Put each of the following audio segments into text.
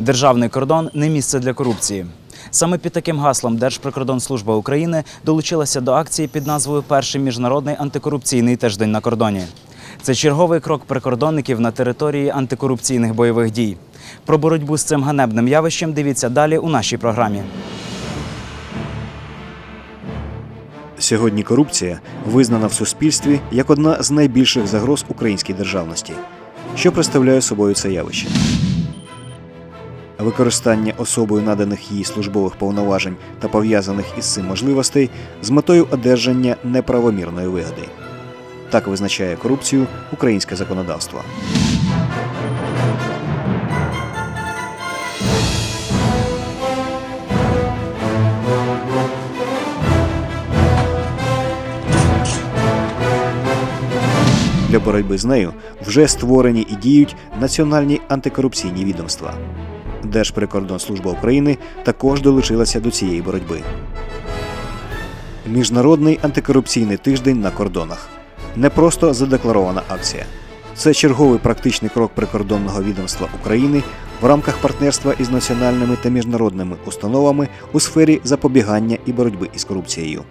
Державний кордон не місце для корупції. Саме під таким гаслом Держприкордонслужба України долучилася до акції під назвою Перший міжнародний антикорупційний тиждень на кордоні. Це черговий крок прикордонників на території антикорупційних бойових дій. Про боротьбу з цим ганебним явищем дивіться далі у нашій програмі. Сьогодні корупція визнана в суспільстві як одна з найбільших загроз українській державності. Що представляє собою це явище? Використання особою наданих їй службових повноважень та пов'язаних із цим можливостей з метою одержання неправомірної вигоди. Так визначає корупцію українське законодавство. Для боротьби з нею вже створені і діють національні антикорупційні відомства. Держприкордонслужба України також долучилася до цієї боротьби. Міжнародний антикорупційний тиждень на кордонах не просто задекларована акція. Це черговий практичний крок прикордонного відомства України в рамках партнерства із національними та міжнародними установами у сфері запобігання і боротьби із корупцією.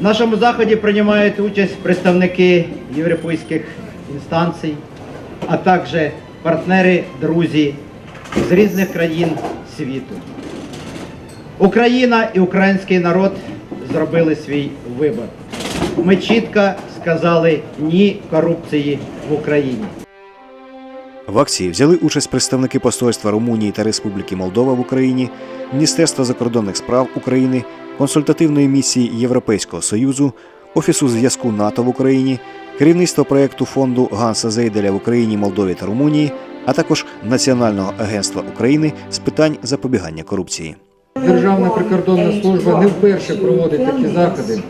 В нашому заході приймають участь представники європейських інстанцій, а також партнери, друзі з різних країн світу. Україна і український народ зробили свій вибір. Ми чітко сказали ні корупції в Україні. В акції взяли участь представники посольства Румунії та Республіки Молдова в Україні, Міністерства закордонних справ України, консультативної місії Європейського Союзу, Офісу зв'язку НАТО в Україні, керівництво проєкту фонду Ганса Зейделя в Україні, Молдові та Румунії, а також Національного агентства України з питань запобігання корупції. Державна прикордонна служба не вперше проводить такі заходи,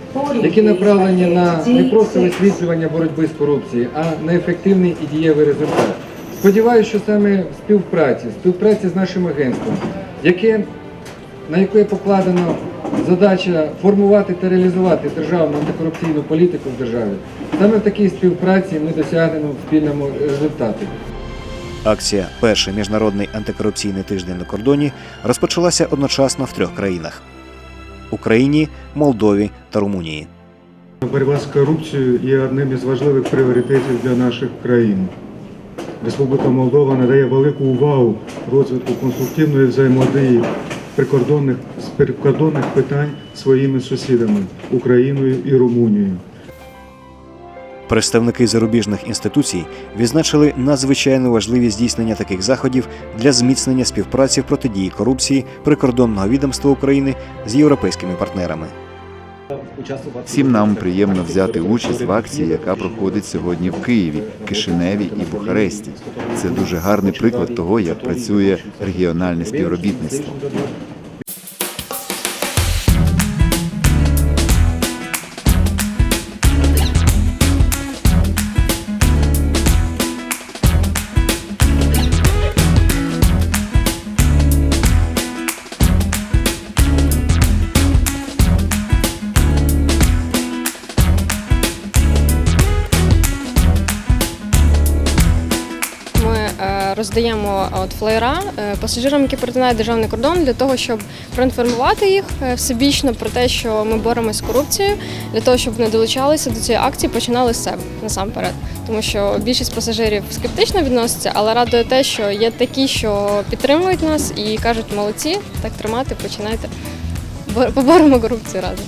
які направлені на не просто висвітлювання боротьби з корупцією, а на ефективний і дієвий результат. Сподіваюся, що саме в співпраці, співпраці з нашим агентством, яке, на яке покладено задача формувати та реалізувати державну антикорупційну політику в державі, саме в такій співпраці ми досягнемо спільному результату. Акція Перший міжнародний антикорупційний тиждень на кордоні розпочалася одночасно в трьох країнах: Україні, Молдові та Румунії. Боротьба з корупцією є одним із важливих пріоритетів для наших країн. Республіка Молдова надає велику увагу розвитку конструктивної взаємодії прикордонних, прикордонних питань своїми сусідами Україною і Румунією. Представники зарубіжних інституцій відзначили надзвичайну важливість здійснення таких заходів для зміцнення співпраці в протидії корупції прикордонного відомства України з європейськими партнерами. Всім нам приємно взяти участь в акції, яка проходить сьогодні в Києві, Кишиневі і Бухаресті. Це дуже гарний приклад того, як працює регіональне співробітництво. Роздаємо от флеєра е, пасажирам, які перетинають державний кордон, для того, щоб проінформувати їх е, всебічно про те, що ми боремося з корупцією, для того, щоб вони долучалися до цієї акції, починали з себе насамперед. Тому що більшість пасажирів скептично відносяться, але радує те, що є такі, що підтримують нас і кажуть, молодці, так тримати, починайте. Бо- Поборемо корупцію разом.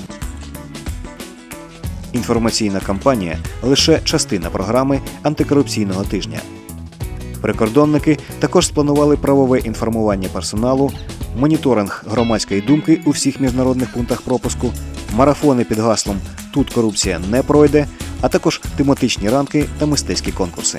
Інформаційна кампанія лише частина програми антикорупційного тижня. Прикордонники також спланували правове інформування персоналу, моніторинг громадської думки у всіх міжнародних пунктах пропуску, марафони під гаслом Тут корупція не пройде, а також тематичні ранки та мистецькі конкурси.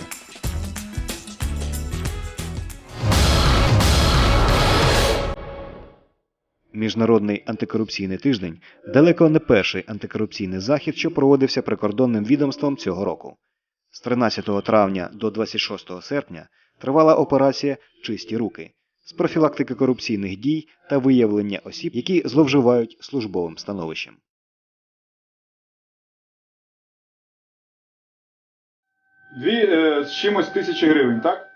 Міжнародний антикорупційний тиждень далеко не перший антикорупційний захід, що проводився прикордонним відомством цього року. З 13 травня до 26 серпня тривала операція Чисті руки з профілактики корупційних дій та виявлення осіб, які зловживають службовим становищем. Дві е, з чимось тисячі гривень, так?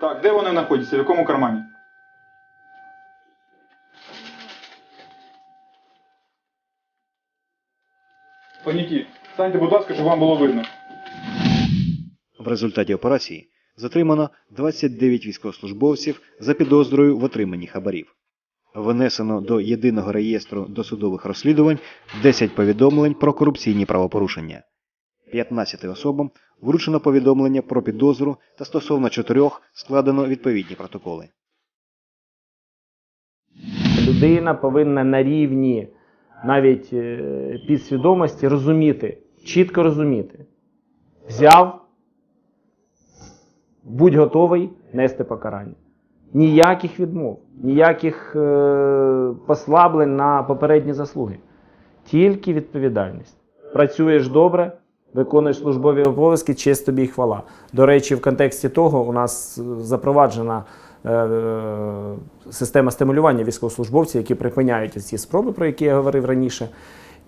Так, де вони знаходяться? В якому кармані? Паніки, станьте, будь ласка, щоб вам було видно. В результаті операції затримано 29 військовослужбовців за підозрою в отриманні хабарів. Внесено до єдиного реєстру досудових розслідувань 10 повідомлень про корупційні правопорушення. 15 особам вручено повідомлення про підозру та стосовно чотирьох складено відповідні протоколи. Людина повинна на рівні навіть е, підсвідомості розуміти, чітко розуміти. Взяв, будь готовий нести покарання. Ніяких відмов, ніяких е, послаблень на попередні заслуги. Тільки відповідальність. Працюєш добре, виконуєш службові обов'язки, честь тобі і хвала. До речі, в контексті того у нас е, запроваджена е, система стимулювання військовослужбовців, які припиняють ці спроби, про які я говорив раніше.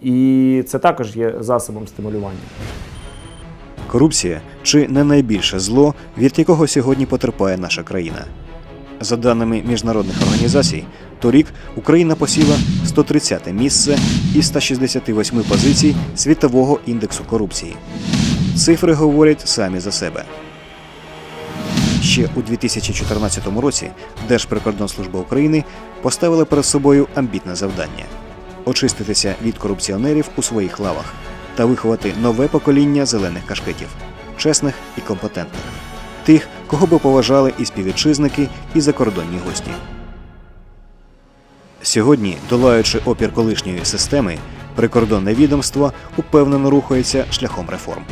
І це також є засобом стимулювання. Корупція чи не найбільше зло, від якого сьогодні потерпає наша країна. За даними міжнародних організацій, торік Україна посіла 130 місце із 168 позицій світового індексу корупції. Цифри говорять самі за себе. Ще у 2014 році Держприкордонслужба України поставила перед собою амбітне завдання очиститися від корупціонерів у своїх лавах та виховати нове покоління зелених кашкетів, чесних і компетентних, тих, кого би поважали і співвітчизники, і закордонні гості. Сьогодні, долаючи опір колишньої системи, прикордонне відомство упевнено рухається шляхом реформ.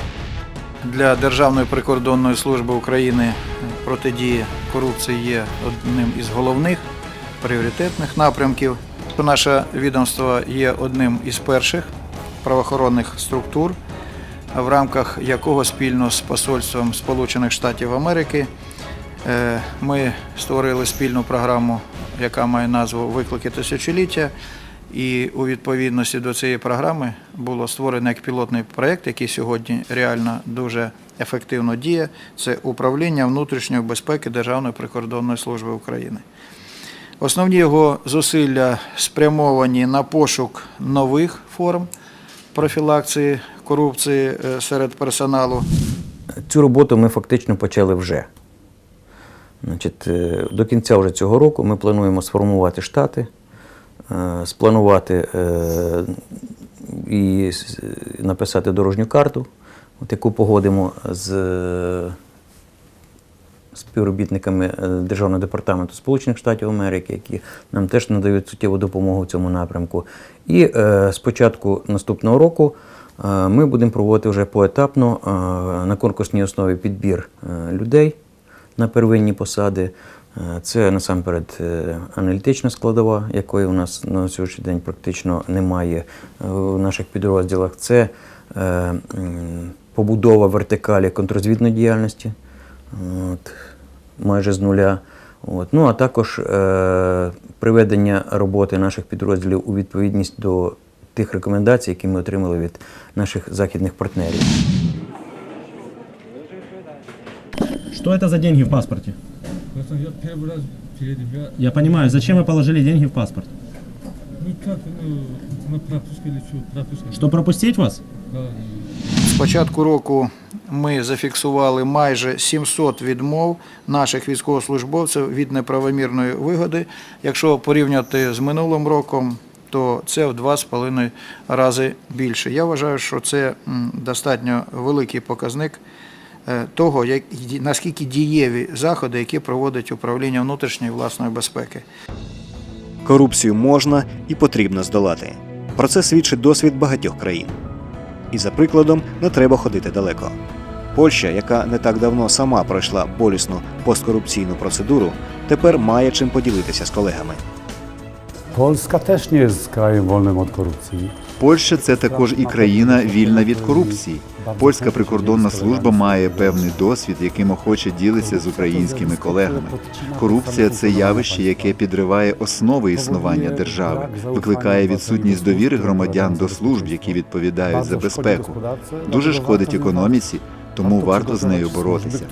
Для Державної прикордонної служби України протидія корупції є одним із головних пріоритетних напрямків. Наше відомство є одним із перших правоохоронних структур, в рамках якого спільно з посольством Сполучених Штатів Америки е, ми створили спільну програму, яка має назву Виклики тисячоліття. І у відповідності до цієї програми було створено як пілотний проєкт, який сьогодні реально дуже ефективно діє. Це управління внутрішньої безпеки Державної прикордонної служби України. Основні його зусилля спрямовані на пошук нових форм профілакції корупції е, серед персоналу. Цю роботу ми фактично почали вже. Значить, е, до кінця вже цього року ми плануємо сформувати штати, е, спланувати і написати дорожню карту, от яку погодимо з співробітниками е, Державного департаменту Сполучених Штатів Америки, які нам теж надають суттєву допомогу в цьому напрямку. І е, з початку наступного року е, ми будемо проводити вже поетапно на конкурсній основі підбір людей на первинні посади. Це насамперед аналітична складова, якої у нас на сьогоднішній день практично немає в наших підрозділах. Це побудова вертикалі контррозвідної діяльності от, майже з нуля. От. Ну а також е, приведення роботи наших підрозділів у відповідність до тих рекомендацій, які ми отримали від наших західних партнерів. Что это за деньги в паспорте? Я первый раз передам. Я, Я понимаю, зачем вы положили деньги в паспорт? ну как, ну, на пропуск или что, пропуск. Что пропустить вас? Да. З початку року ми зафіксували майже 700 відмов наших військовослужбовців від неправомірної вигоди. Якщо порівняти з минулим роком, то це в 2,5 рази більше. Я вважаю, що це достатньо великий показник е, того, як, наскільки дієві заходи, які проводить управління внутрішньої власної безпеки. Корупцію можна і потрібно здолати. Про це свідчить досвід багатьох країн. І за прикладом не треба ходити далеко. Польща, яка не так давно сама пройшла болісну посткорупційну процедуру, тепер має чим поділитися з колегами. Polska też nie jest krajem wolnym od korupcji. Польща це також і країна вільна від корупції. Польська прикордонна служба має певний досвід, яким охоче ділиться з українськими колегами. Корупція це явище, яке підриває основи існування держави, викликає відсутність довіри громадян до служб, які відповідають за безпеку. Дуже шкодить економіці, тому варто з нею боротися.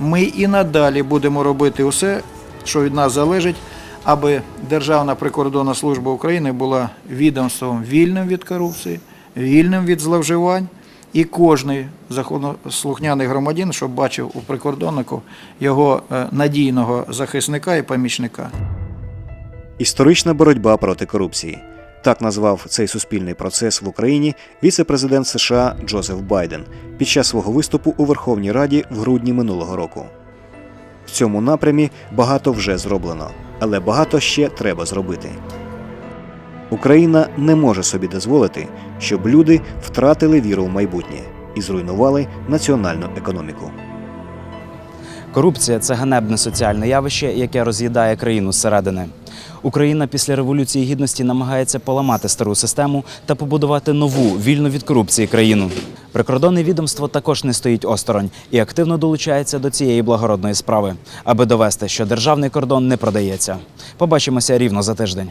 Ми і надалі будемо робити усе, що від нас залежить, аби Державна прикордонна служба України була відомством вільним від корупції, вільним від зловживань. І кожний законослухняний громадян, щоб бачив у прикордоннику його е, надійного захисника і помічника. Історична боротьба проти корупції. Так назвав цей суспільний процес в Україні віце-президент США Джозеф Байден під час свого виступу у Верховній Раді в грудні минулого року. В цьому напрямі багато вже зроблено, але багато ще треба зробити. Україна не може собі дозволити, щоб люди втратили віру в майбутнє і зруйнували національну економіку. Корупція це ганебне соціальне явище, яке роз'їдає країну зсередини. Україна після революції гідності намагається поламати стару систему та побудувати нову вільну від корупції країну. Прикордонне відомство також не стоїть осторонь і активно долучається до цієї благородної справи, аби довести, що державний кордон не продається. Побачимося рівно за тиждень.